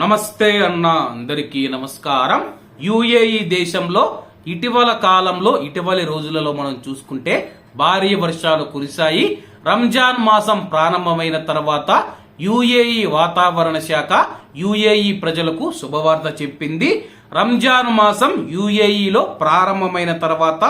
నమస్తే అన్న అందరికీ నమస్కారం. యుఏఈ దేశంలో ఇటీవల కాలంలో ఇటీవలి రోజులలో మనం చూసుకుంటే భారీ వర్షాలు కురిశాయి. రంజాన్ మాసం ప్రారంభమైన తర్వాత యుఏఈ వాతావరణ శాఖ యుఏఈ ప్రజలకు శుభవార్త చెప్పింది. రంజాన్ మాసం యుఏఈలో ప్రారంభమైన తర్వాత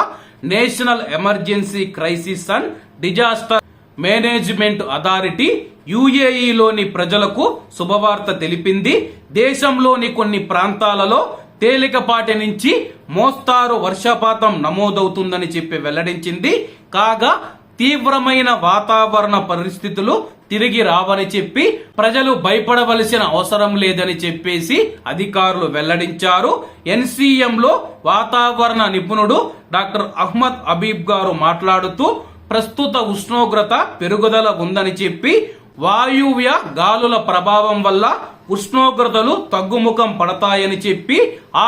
national emergency crisis and disaster management authority యుఏఈలోని ప్రజలకు శుభవార్త తెలిపింది. దేశంలోని కొన్ని ప్రాంతాలలో తేలికపాటి నుంచి మోస్తారు వర్షపాతం నమోదవుతుందని చెప్పి వెల్లడించింది. కాగా తీవ్రమైన వాతావరణ పరిస్థితులు తిరిగి రావని చెప్పి ప్రజలు భయపడవలసిన అవసరం లేదని చెప్పేసి అధికారులు వెల్లడించారు. ఎన్సీఎంలో వాతావరణ నిపుణుడు డాక్టర్ అహ్మద్ అబీబ్ గారు మాట్లాడుతూ ప్రస్తుత ఉష్ణోగ్రత పెరుగుదల ఉందని చెప్పి వాయువ్య గాలుల ప్రభావం వల్ల ఉష్ణోగ్రతలు తగ్గుముఖం పడతాయని చెప్పి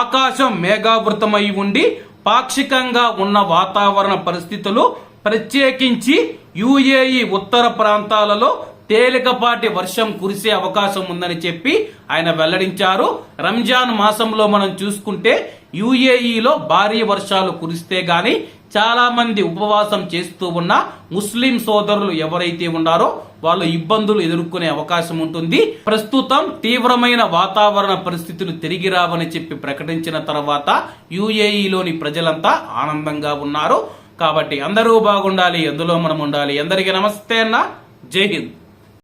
ఆకాశం మేఘావృతమై ఉండి పాక్షికంగా ఉన్న వాతావరణ పరిస్థితులు ప్రత్యేకించి యుఏఈ ఉత్తర ప్రాంతాలలో తేలికపాటి వర్షం కురిసే అవకాశం ఉందని చెప్పి ఆయన వెల్లడించారు. రంజాన్ మాసంలో మనం చూసుకుంటే యుఏఈలో భారీ వర్షాలు కురిస్తే గాని చాలా మంది ఉపవాసం చేస్తూ ఉన్న ముస్లిం సోదరులు ఎవరైతే ఉన్నారో వాళ్ళు ఇబ్బందులు ఎదుర్కొనే అవకాశం ఉంటుంది. ప్రస్తుతం తీవ్రమైన వాతావరణ పరిస్థితులు తిరిగి రావని చెప్పి ప్రకటించిన తర్వాత యుఏఈలోని ప్రజలంతా ఆనందంగా ఉన్నారు. కాబట్టి అందరూ బాగుండాలి ఎందులో మనం ఉండాలి. అందరికీ నమస్తే అన్న. జై హింద్.